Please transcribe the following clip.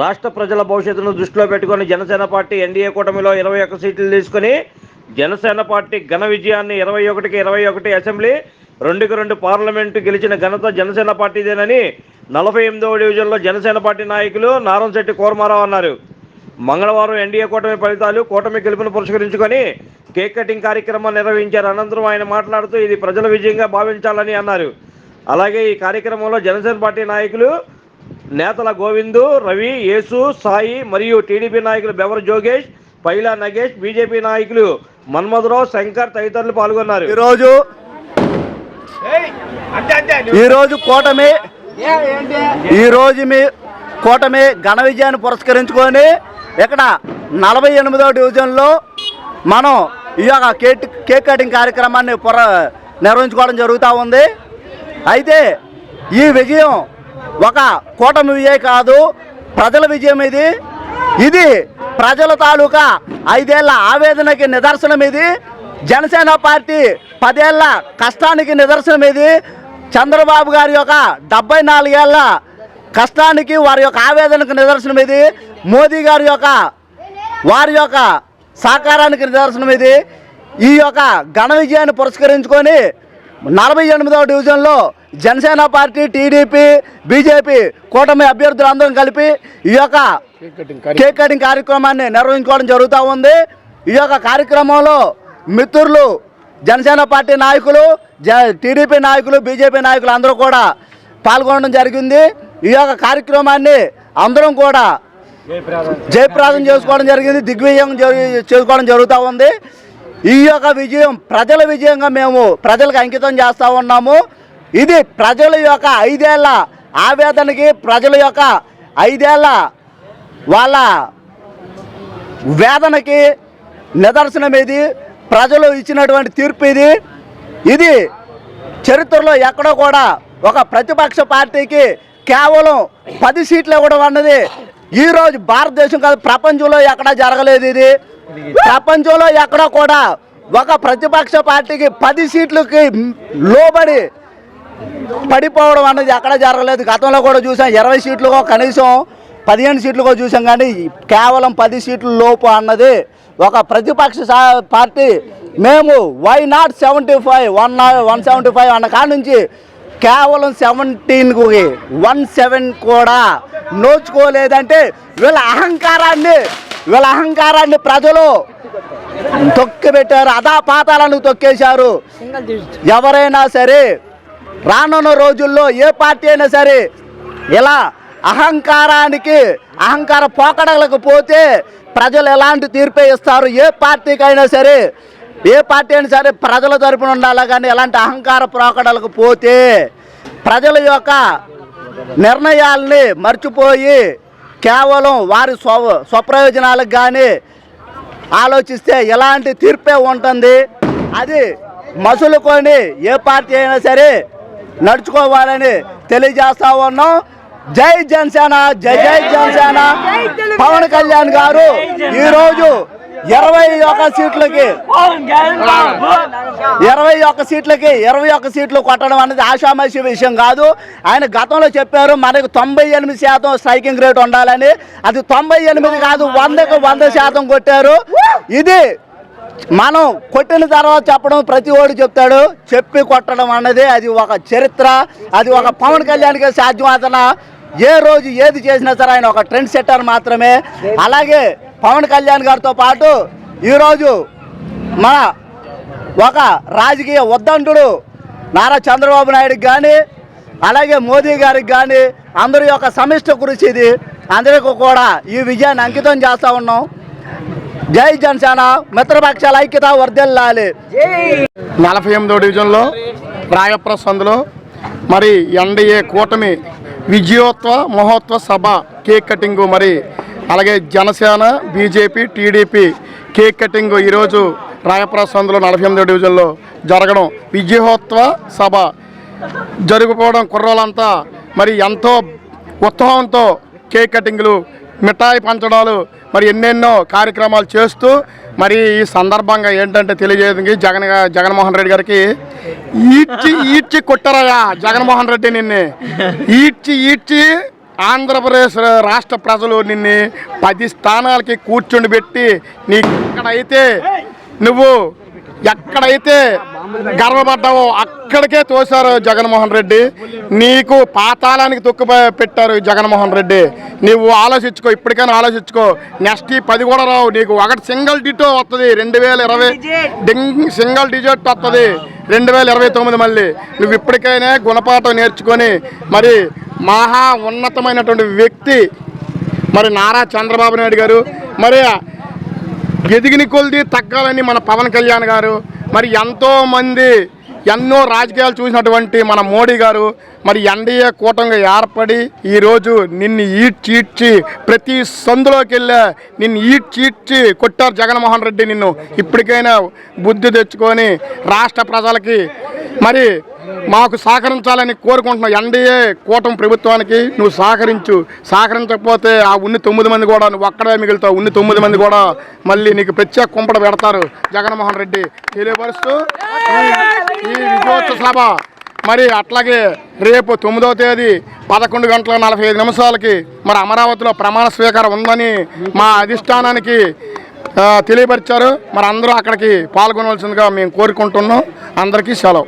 రాష్ట్ర ప్రజల భవిష్యత్తును దృష్టిలో పెట్టుకొని జనసేన పార్టీ ఎన్డీఏ కూటమిలో ఇరవై ఒక్క సీట్లు తీసుకుని జనసేన పార్టీ ఘన విజయాన్ని ఇరవై ఒకటికి ఇరవై ఒకటి అసెంబ్లీ రెండుకి రెండు పార్లమెంటు గెలిచిన ఘనత జనసేన పార్టీదేనని నలభై ఎనిమిదవ డివిజన్లో జనసేన పార్టీ నాయకులు నారంశెట్టి కోరమారావు అన్నారు. మంగళవారం ఎన్డీఏ కూటమి ఫలితాలు కూటమి గెలుపును పురస్కరించుకొని కేక్ కటింగ్ కార్యక్రమం నిర్వహించారు. అనంతరం ఆయన మాట్లాడుతూ ఇది ప్రజల విజయంగా భావించాలని అన్నారు. అలాగే ఈ కార్యక్రమంలో జనసేన పార్టీ నాయకులు నేతల గోవిందు రవి యేసు సాయి మరియు టీడీపీ నాయకులు బెవర జోగేష్ పైలా నగేష్ బీజేపీ నాయకులు మన్మధరావు శంకర్ తదితరులు పాల్గొన్నారు. ఈరోజు ఈరోజు కూటమి ఈరోజు మీ కూటమి ఘన విజయాన్ని పురస్కరించుకొని ఇక్కడ నలభై ఎనిమిదవ డివిజన్లో మనం ఈ యొక్క కేక్ కేక్ కటింగ్ కార్యక్రమాన్ని పుర నిర్వహించుకోవడం జరుగుతూ ఉంది. అయితే ఈ విజయం ఒక కూటమి విజయం కాదు ప్రజల విజయం ఇది. ఇది ప్రజల తాలూకా ఐదేళ్ళ ఆవేదనకి నిదర్శనం ఇది. జనసేన పార్టీ పదేళ్ళ కష్టానికి నిదర్శనం ఇది. చంద్రబాబు గారి యొక్క డెబ్బై నాలుగేళ్ళ కష్టానికి వారి యొక్క ఆవేదనకు నిదర్శనం ఇది. మోదీ గారి యొక్క వారి యొక్క సహకారానికి నిదర్శనం ఇది. ఈ యొక్క ఘన విజయాన్ని పురస్కరించుకొని నలభై ఎనిమిదవ డివిజన్లో జనసేన పార్టీ టీడీపీ బీజేపీ కూటమి అభ్యర్థులు అందరం కలిపి ఈ యొక్క కేక్ కటింగ్ కార్యక్రమాన్ని నిర్వహించుకోవడం జరుగుతూ ఉంది. ఈ యొక్క కార్యక్రమంలో మిత్రులు జనసేన పార్టీ నాయకులు జ టీడీపీ నాయకులు బీజేపీ నాయకులు అందరూ కూడా పాల్గొనడం జరిగింది. ఈ యొక్క కార్యక్రమాన్ని అందరం కూడా జయప్రదం. చేసుకోవడం జరిగింది. దిగ్విజయం చేసుకోవడం జరుగుతూ ఉంది. ఈ యొక్క విజయం ప్రజల విజయంగా మేము ప్రజలకు అంకితం చేస్తూ ఉన్నాము. ఇది ప్రజల యొక్క ఐదేళ్ళ ఆవేదనకి ప్రజల యొక్క ఐదేళ్ళ వాళ్ళ వేదనకి నిదర్శనం ఇది. ప్రజలు ఇచ్చినటువంటి తీర్పు ఇది. ఇది చరిత్రలో ఎక్కడో కూడా ఒక ప్రతిపక్ష పార్టీకి కేవలం పది సీట్లు ఇవ్వడం అన్నది ఈరోజు భారతదేశం కాదు ప్రపంచంలో ఎక్కడా జరగలేదు ఇది. ప్రపంచంలో ఎక్కడో కూడా ఒక ప్రతిపక్ష పార్టీకి పది సీట్లకి లోబడి పడిపోవడం అన్నది ఎక్కడ జరగలేదు. గతంలో కూడా చూసాం ఇరవై సీట్లుగా కనీసం పదిహేను సీట్లుగా చూసాం. కానీ కేవలం పది సీట్ల లోపు అన్నది ఒక ప్రతిపక్ష పార్టీ మేము why not seventy five one one seventy five అన్న కాడ నుంచి కేవలం సెవెంటీన్కి వన్ సెవెన్ కూడా నోచుకోలేదంటే వీళ్ళ అహంకారాన్ని వీళ్ళ అహంకారాన్ని ప్రజలు తొక్కిపెట్టారు. అదా పాతాలను తొక్కేశారు. ఎవరైనా సరే రానున్న రోజుల్లో ఏ పార్టీ అయినా సరే ఇలా అహంకారానికి అహంకార పోకడలకు పోతే ప్రజలు ఎలాంటి తీర్పే ఇస్తారు? ఏ పార్టీకి అయినా సరే ఏ పార్టీ అయినా సరే ప్రజల తరపున ఉండాలి? కానీ ఎలాంటి అహంకార పోకడలకు పోతే ప్రజల యొక్క నిర్ణయాల్ని మర్చిపోయి కేవలం వారి స్వ స్వప్రయోజనాలకు కానీ ఆలోచిస్తే ఎలాంటి తీర్పే ఉంటుంది? అది మసులుకొని ఏ పార్టీ అయినా సరే నడుచుకోవాలని తెలియజేస్తా ఉన్నాం. జై జనసేన జై జై జనసేన. పవన్ కళ్యాణ్ గారు ఈరోజు ఇరవై ఒక్క సీట్లకి ఇరవై ఒక్క సీట్లకి ఇరవై ఒక్క సీట్లు కొట్టడం అనేది ఆషామాషి విషయం కాదు. ఆయన గతంలో చెప్పారు మనకు తొంభై ఎనిమిది శాతం స్ట్రైకింగ్ రేట్ ఉండాలని. అది తొంభై ఎనిమిది కాదు వందకు వంద శాతం కొట్టారు. ఇది మనం కొట్టిన తర్వాత చెప్పడం ప్రతి ఓడు చెప్తాడు. చెప్పి కొట్టడం అన్నది అది ఒక చరిత్ర అది ఒక పవన్ కళ్యాణ్కి సాధ్యమవుతున్న ఏ రోజు ఏది చేసినా సరే ఆయన ఒక ట్రెండ్ సెట్టర్ మాత్రమే. అలాగే పవన్ కళ్యాణ్ గారితో పాటు ఈరోజు మన ఒక రాజకీయ ఉద్దంటుడు నారా చంద్రబాబు నాయుడుకి కానీ అలాగే మోదీ గారికి కానీ అందరి యొక్క సమిష్ట కృషి ఇది అందరికీ కూడా ఈ విజయాన్ని అంకితం చేస్తూ ఉన్నాం. జై జనసేన మిత్రపక్షాల ఐక్యత వర్ధిల్లాలి నలభై ఎనిమిదో డివిజన్లో రాయప్రసందులో మరి ఎన్డీఏ కూటమి విజయోత్వ మహోత్వ సభ కేక్ కటింగు మరి అలాగే Janasena BJP TDP cake cutting ఈరోజు రాయప్రసందులో నలభై ఎనిమిదో డివిజన్లో జరగడం విజయోత్వ సభ. జరుగుకోవడం కుర్రోళ్ళంతా మరి ఎంతో ఉత్సాహంతో కేక్ కటింగ్లు మిఠాయి పంచడాలు మరి ఎన్నెన్నో కార్యక్రమాలు చేస్తూ మరి ఈ సందర్భంగా ఏంటంటే తెలియజేయడానికి జగన్ జగన్మోహన్ రెడ్డి గారికి ఈడ్చి ఈడ్చి కొట్టరయ్యా జగన్మోహన్ రెడ్డి నిన్ను. ఈడ్చి ఈడ్చి ఆంధ్రప్రదేశ్ రాష్ట్ర ప్రజలు నిన్ను పది స్థానాలకి కూర్చుండి పెట్టి నీకు ఎక్కడైతే నువ్వు ఎక్కడైతే గర్వపడ్డావో. అక్కడికే తోశారు జగన్మోహన్ రెడ్డి. నీకు పాతాళానికి తొక్కు పెట్టారు జగన్మోహన్ రెడ్డి. నువ్వు ఆలోచించుకో ఇప్పటికైనా ఆలోచించుకో. నెక్స్ట్ ఈ పది కూడా రావు. నీకు ఒకటి సింగిల్ డిటో వస్తుంది రెండు వేల ఇరవై డింగ్ సింగిల్ డిజిట్ వస్తుంది రెండు వేల ఇరవై తొమ్మిది మళ్ళీ. నువ్వు ఇప్పటికైనా గుణపాఠం నేర్చుకొని మరి మహా ఉన్నతమైనటువంటి వ్యక్తి. మరి నారా చంద్రబాబు నాయుడు గారు. మరి ఎదిగిన కొలిది తగ్గాలని మన పవన్ కళ్యాణ్ గారు. మరి ఎంతో మంది ఎన్నో రాజకీయాలు చూసినటువంటి మన మోడీ గారు మరి ఎన్డీఏ కూటమిగా ఏర్పడి ఈరోజు నిన్ను ఈడ్చి ఈడ్చి ప్రతి సందులోకి వెళ్ళా నిన్ను ఈడ్చి ఈడ్చి కొట్టారు జగన్మోహన్ రెడ్డి నిన్ను. ఇప్పటికైనా బుద్ధి తెచ్చుకొని రాష్ట్ర ప్రజలకి మరి మాకు సహకరించాలని కోరుకుంటున్నాం ఎన్డీఏ కూటమి ప్రభుత్వానికి నువ్వు సహకరించు. సహకరించకపోతే ఆ ఉన్ని తొమ్మిది మంది కూడా నువ్వు ఒక్కడే మిగులుతావు. ఉన్ని తొమ్మిది మంది కూడా మళ్ళీ నీకు ప్రత్యేక కుంపడ పెడతారు జగన్మోహన్ రెడ్డి. తెలియపరుస్తూ ఈ విజయోత్సవ సభ మరి అట్లాగే రేపు తొమ్మిదవ తేదీ పదకొండు గంటల నలభై ఐదు నిమిషాలకి మరి అమరావతిలో ప్రమాణ స్వీకారం ఉందని మా అధిష్టానానికి తెలియపరిచారు. మరి అందరూ అక్కడికి పాల్గొనవలసిందిగా మేము కోరుకుంటున్నాం. అందరికీ సెలవు.